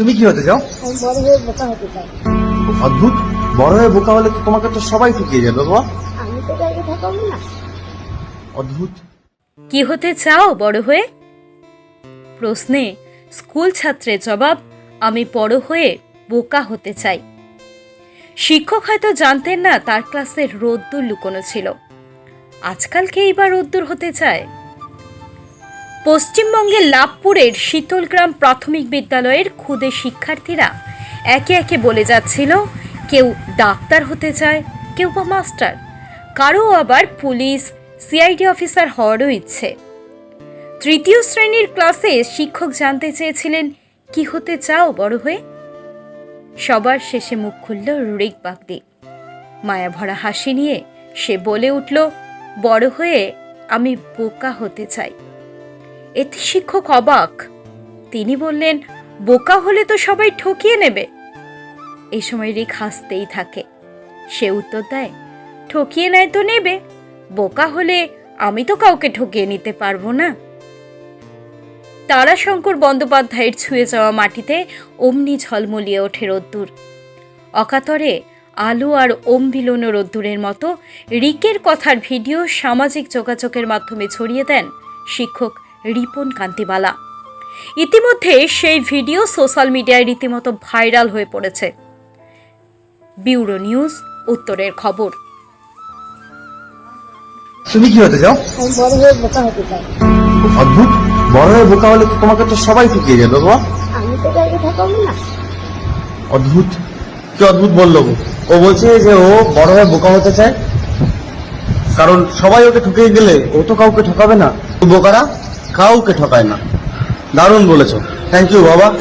তুমি কি হতে চাও? আমি বড় হয়ে বোকা হতে চাই। অদ্ভুত। বড় হয়ে বোকা হলে তো তোমাকে তো সবাই ঠকিয়ে যাবে বাবা। আমি তো কাউকে ঠকাবো না। অদ্ভুত। কি হতে চাও বড় হয়ে? প্রশ্নে স্কুল ছাত্রের জবাব আমি বড় হয়ে বোকা হতে চাই। শিক্ষক হয়তো জানতেন না তার ক্লাসে রোদ্দুর লুকোনো ছিল। আজকাল কে এইবার রোদ্দুর হতে চায়? পশ্চিমবঙ্গের লাভপুরের শীতলগ্রাম প্রাথমিক বিদ্যালয়ের ক্ষুদে শিক্ষার্থীরা একে একে বলে যাচ্ছিল, কেউ ডাক্তার হতে চায়, কেউ বা মাস্টার। কারও আবার পুলিশ, সিআইডি অফিসার হওয়ারও ইচ্ছে। তৃতীয় শ্রেণির ক্লাসে শিক্ষক জানতে চেয়েছিলেন, কি হতে চাও বড় হয়ে? সবার শেষে মুখ খুলল রিক বাগদি। মায়াভরা হাসি নিয়ে সে বলে উঠল, বড় হয়ে আমি বোকা হতে চাই। এতে শিক্ষক অবাক। তিনি বললেন, বোকা হলে তো সবাই ঠকিয়ে নেবে। এই সময় রিক হাসতেই থাকে। সে উত্তর দেয়, ঠকিয়ে নেয় তো নেবে। বোকা হলে আমি তো কাউকে ঠকিয়ে নিতে পারব না। তারাশঙ্কর বন্দ্যোপাধ্যায়ের ছুঁয়ে যাওয়া মাটিতে অমনি ঝলমলিয়ে ওঠে রোদ্দুর। অকাতরে আলো আর ওম বিলোনো রোদ্দুরের মতো রিকের কথার ভিডিও সামাজিক যোগাযোগের মাধ্যমে ছড়িয়ে দেন শিক্ষক রিপন কান্তিবালা ইতিমধ্যে সেই ভিডিও সোশ্যাল মিডিয়ায় রীতিমতো ভাইরাল হয়ে পড়েছে। ব্যুরো নিউজ উত্তরের খবর। তুমি কি হতে চাও? বড় হয়ে বোকা হতে চাই। অদ্ভুত। বড় হয়ে বোকা হলে তোমাকে তো সবাই ঠকিয়ে যাবে বাবা। আমি তো কাউকে ঠকাবো না। অদ্ভুত। কি অদ্ভুত বলল ও? ও বলছে যে ও বড় হয়ে বোকা হতে চায়। কারণ সবাই ওকে ঠকিয়ে গেলে ও তো কাউকে ঠকাবে না। বোকারা? কাউকে ঠকায় না। দারুণ বলেছ। থ্যাংক ইউ বাবা।